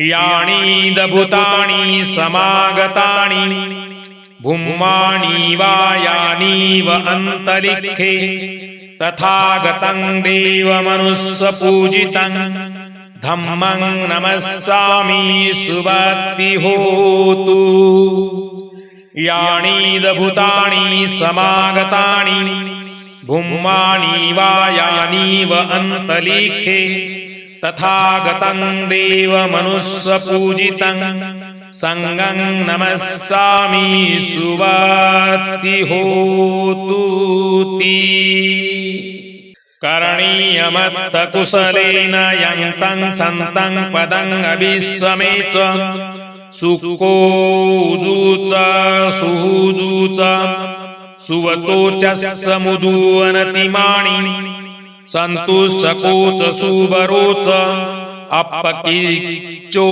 याणी दभूतानि समागतानि। भुम्माणि वा यानीव अन्तरिक्षे। तथागतं देवमनुस्वपूजितं धम्मं नमस्सामि सुभक्ति होतु याणी दभूतानि समागतानि। भुम्माणि वा यानीव अन्तलिखे तथागतं देवमनुस्वपूजितं सङ्गं नमस्सामि सुवाति होतुति करणीयमत्तकुशलेन यन्तं सन्तं पदम् च सुकोजूच सुहूजूच सुवतो च समुदूवनतिमाणि संतु सकोच सुबरोच अपकी चो